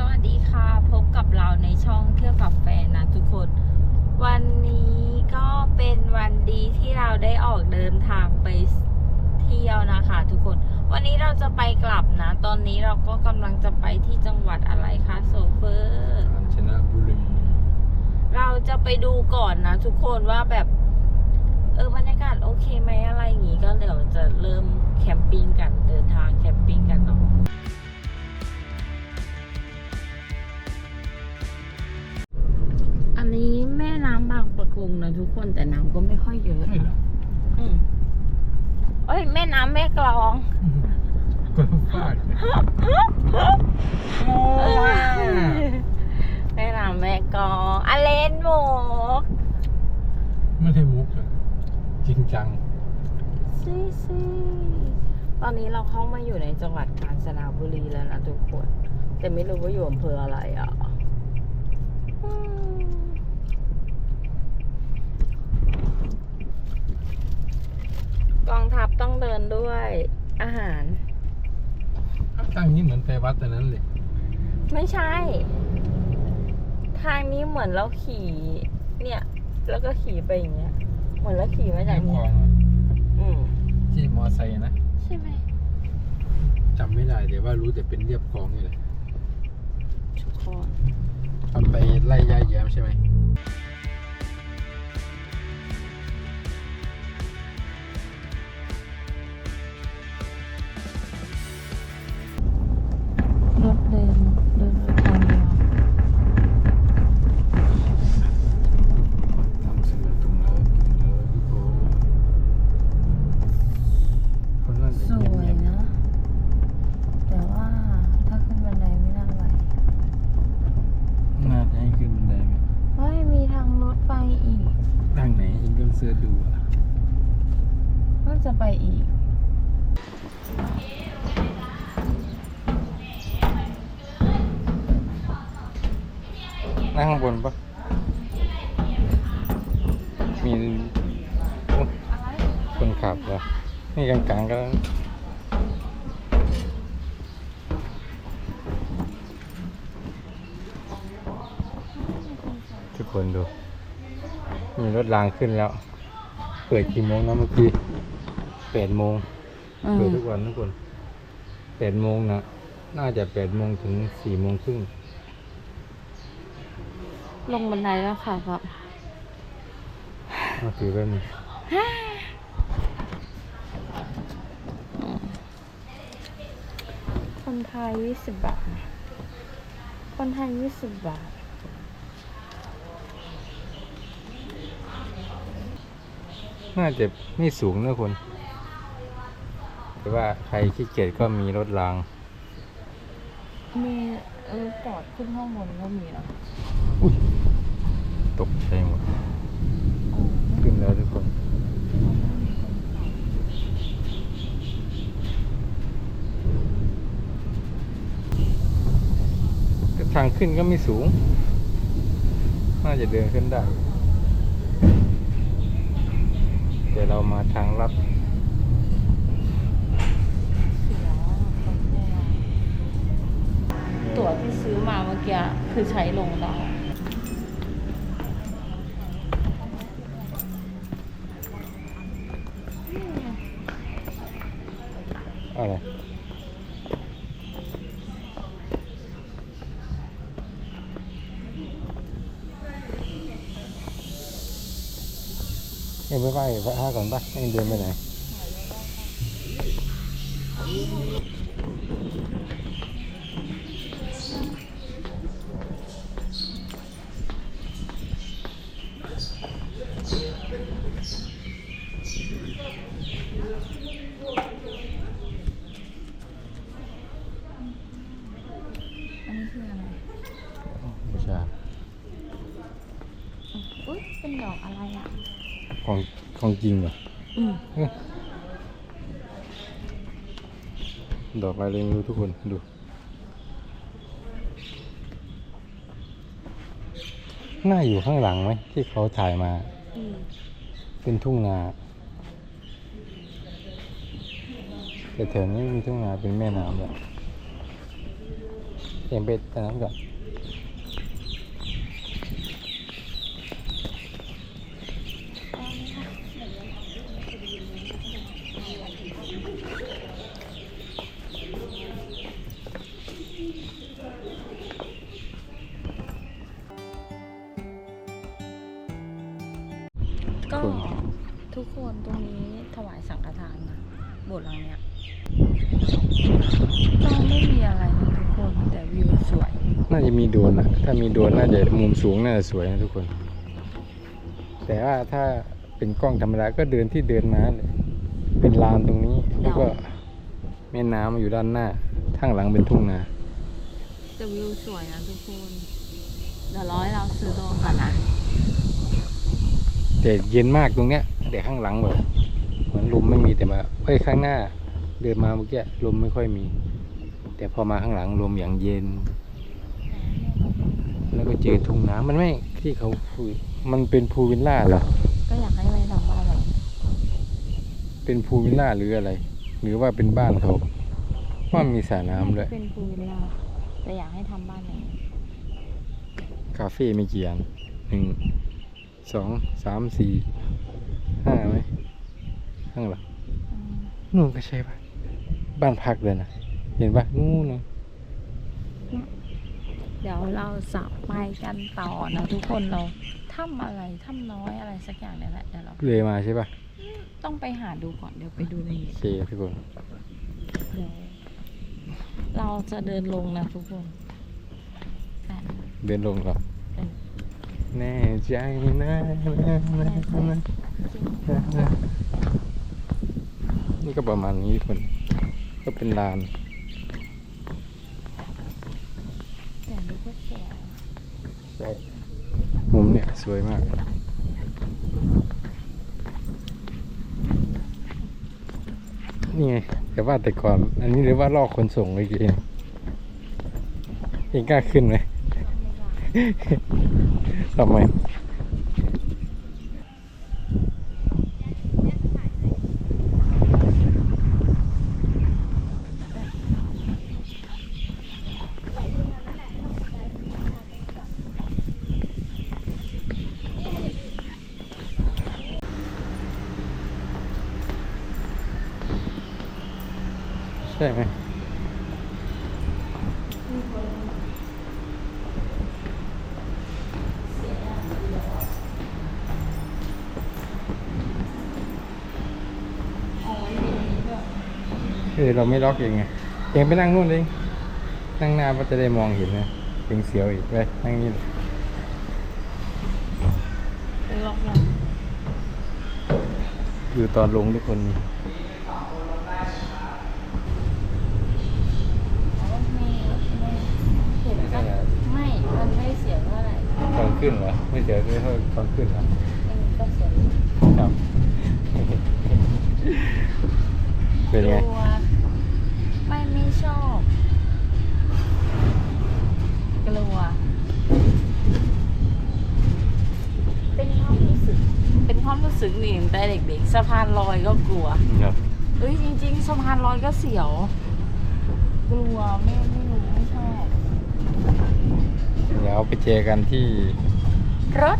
สวัสดีค่ะ พบกับเราในช่องเที่ยวกับแฟนนะทุกคน วันนี้ก็เป็นวันดีที่เราได้ออกเดินทางไปเที่ยวนะคะ ทุกคน วันนี้เราจะไปกลับนะ ตอนนี้เราก็กำลังจะไปที่จังหวัดอะไรคะโซเฟอร์กาญจนบุรีเราจะไปดูก่อนนะ ทุกคนว่าแบบ จริงจังซีซีตอนนี้เราเข้ามาอยู่ในจังหวัดกาญจนบุรีแล้วนะทุกคน แต่ไม่รู้ว่าอยู่อำเภออะไรอะอืมกองทัพต้องเดินด้วยอาหารตั้งนี้เหมือนไปวัดแต่นั้นเลย ไม่ใช่ ทางนี้เหมือนเราขี่ เนี่ย แล้วก็ขี่ไปอย่างเงี้ยเห มือนเราขี่มาเรีจากยบคลเนี่อยงอะอืมที่มอไซค์นะใช่ไหมจำไม่ได้แต่ว่ารู้แต่เป็นเรียบคลองนี่แหละทุกคนทำไปไล่ย่าแย้มใช่ไหม นั่งข้างบนปะมีโอ้คนขับเหรอนี่กลางๆก็แล้วทุกคนดู มีรถรางขึ้นแล้ว เปิดกี่โมงนะเมื่อกี้แปดโมงอืเปิดมทุกวันทุกคนแปดโมงนะ น่าจะแปดโมงถึงสี่โมงครึ่ง ลงบันไดแล้วค่ะครับเอาถือไว้หนึ่งคนไทยยี่สิบบาท คนไทยยี่สิบบาท น่าจะไม่สูงนะคน แต่ว่าใครขี้เกียจก็มีรถราง มีเออจอดขึ้นข้างบนก็มีนะอุ้ย ตกใจหมดขึ้นแล้วทุกคนทางขึ้นก็ไม่สูง น่าจะเดินขึ้นได้ แต่เรามาทางลัดตั๋วที่ซื้อมาเมื่อกี้คือใช้ลงด้อ เอ็งไปไหว้พระห้าก่อนปะเอ็งเดินไปไหน อันนี้คืออะไร บูชา อุ้ยเป็นดอกอะไรอ่ะ ของของจริงเหรออืมเอ้ยดอกอะไรไม่รู้ทุกคนดูหน้าอยู่ข้างหลังไหมที่เขาถ่ายมาอืมเป็นทุ่งนาแต่แถวนี้มีทุ่งนาเป็นแม่น้ำแหละเอ็มไปตรงนั้นก่อน ก็ทุกคนตรงนี้ถวายสังฆทานนะโบสถ์หลังเนี้ยก็ไม่มีอะไรนะทุกคนแต่วิวสวย น่าจะมีโดรนอะถ้ามีโดรนน่าจะมุมสูงน่าจะสวยนะทุกคน แต่ว่าถ้าเป็นกล้องธรรมดาก็เดินที่เดินมาเลยเป็นลานตรงนี้แล้วก็แม่น้ำอยู่ด้านหน้าข้างหลังเป็นทุ่งนาแต่วิวสวยนะทุกคนเดี๋ยวร้อยเราซื้อโดรนก่อนนะ แต่เย็นมากตรงเนี้ยแต่ข้างหลังแบบเหมือนลมไม่มีแต่มาเอ้ยข้างหน้า เดินมาเมื่อกี้ลมไม่ค่อยมี แต่พอมาข้างหลังลมอย่างเย็น แล้วก็เจอทุ่งนามันไม่ที่เขาพูดมันเป็นพูลวิลล่าเหรอก็อยากให้ไปทำบ้านแบบเป็นพูลวิลล่าหรืออะไร หรือว่าเป็นบ้านเขาว่ามีสระน้ำด้วยเป็นพูลวิลล่าแต่อยากให้ทำบ้านไหนคาเฟ่มีกี่อันหนึ่ง สองสามสี่ห้าไหมข้างหลังอืมนู่นก็ใช่ปะบ้านพักเลยนะเห็นปะนู่นนะเดี๋ยวเราจะไปกันต่อนะทุกคนเราถ้ำอะไรถ้ำน้อยอะไรสักอย่างเนี่ยแหละเดี๋ยวเราเลยมาใช่ปะต้องไปหาดูก่อนเดี๋ยวไปดูในโอเคทุกคนเดี๋ยวเราจะเดินลงนะทุกคนแต่เดินลงก่อนเออ แน่ใจนะนะนะนะนะนี่ก็ประมาณนี้คนก็เป็นลานมุมเนี่ยสวยมากนี่ไงแต่ว่าแต่ก่อน อันนี้เรียกว่าลอกคนส่งเลยเองเองกล้าขึ้นไหม ทำไม ใช่ไหม เออเราไม่ล็อกเองไงเองไปนั่งนู่นเองนั่งหน้าก็จะได้มองเห็นนะเองเสียวอีกไปนั่งนี่เลยเป็นล็อกยังอยู่ตอนลงทุกคนนี่ไม่ไม่เห็นก็ไม่มันไม่เสียเท่าไหร่ตอนขึ้นเหรอ ไม่เจอไม่เท่าตอนขึ้นเหรอเออก็เสียครับ เป็นไง กลัวไม่ไม่ชอบ กลัว เป็นความรู้สึก เป็นความรู้สึกนี่ตั้งแต่เด็กๆ สะพานลอยก็กลัว ครับ เอ้ยจริงๆสะพานลอยก็เสียว กลัวไม่ไม่รู้ไม่ชอบเดี๋ยวไปเจอกันที่รถ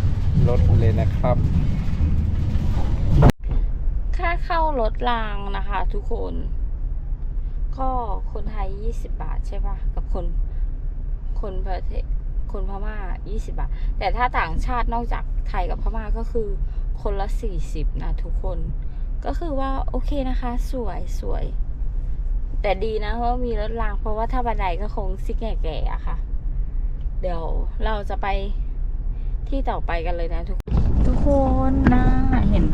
รถเลยนะครับ ค่าเข้ารถรางนะคะทุกคน ก็คนไทย 20 บาทใช่ปะกับคนคนประเทศ คนพม่า 20 บาท แต่ถ้าต่างชาตินอกจากไทยกับพม่าก็คือคนละ 40 นะทุกคน ก็คือว่าโอเคนะคะ สวยสวย แต่ดีนะเพราะมีรถราง เพราะว่าถ้าบันไดก็คงซิกแก่ๆอะค่ะ เดี๋ยวเราจะไปที่ต่อไปกันเลยนะทุกทุกคนนะเห็น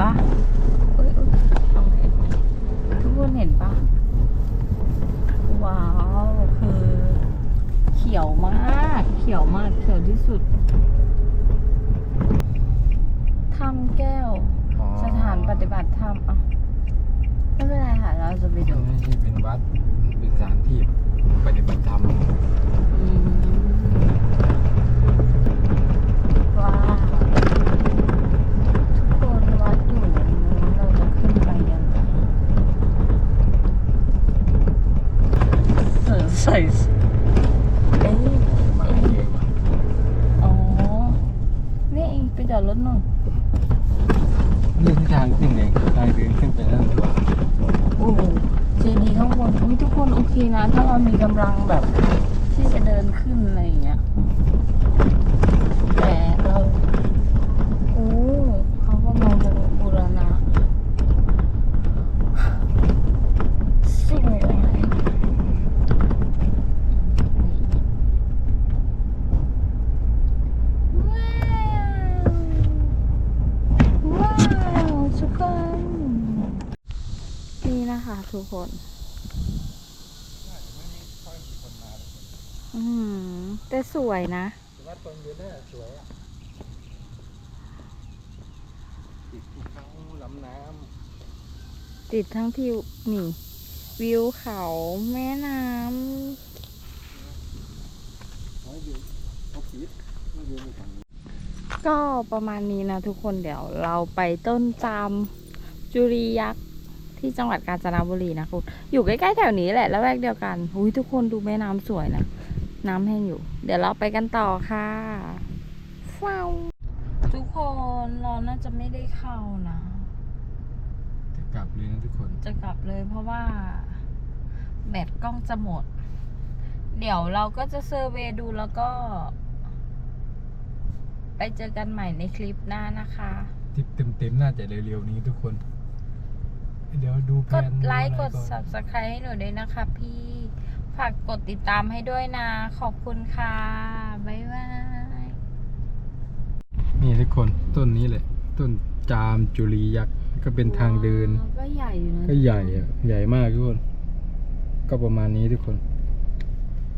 ทางขึ้นเองทางเดินขึ้นไปนั่นด้วยโอ้โหเจดีย์ข้างบนอุ้ยทุกคนโอเคนะ ถ้าเรามีกำลังแบบที่จะเดินขึ้นอะไรอย่างเงี้ย ทุกคน อืมแต่สวยนะแต่ว่าตอนเย็นน่าสวยอะติดภูเขาลำน้ติดทั้งทิวนี่ วิวเขาแม่น้ำน้อยเดียวเขาปิดน้อยเดียวมีฝั่งนี้ำก็ประมาณนี้นะทุกคนเดี๋ยวเราไปต้นจามจุรียักษ์ ที่จังหวัดกาญจนบุรีนะคุณอยู่ใกล้ๆแถวนี้แหละแล้วแวกเดียวกันอุ้ยทุกคนดูแม่น้ำสวยนะ น้ำแห้งอยู่ เดี๋ยวเราไปกันต่อค่ะว้าวทุกคนเราน่าจะไม่ได้เข้านะ จะกลับเลยนะทุกคน จะกลับเลยเพราะว่าแบตกล้องจะหมด เดี๋ยวเราก็จะเซอร์เวย์ดูแล้วก็ ไปเจอกันใหม่ในคลิปหน้านะคะทริปเต็มๆน่าจะเร็วๆนี้ทุกคน เดี๋ยวดูแผกนดไลค์ดูกอะดรอน subscribe ให้หนูด้วยนะคะพี่ ฝากกดติดตามให้ด้วยนะ ขอบคุณค่ะ บ๊ายบาย นี่ทุกคนต้นนี้แหละ ต้นจามจุลียักษ์ก็เป็นทางเดินว้าวก็ใหญ่อยู่นะ ก็ใหญ่อะใหญ่มากทุกคน ก็ประมาณนี้ทุกคน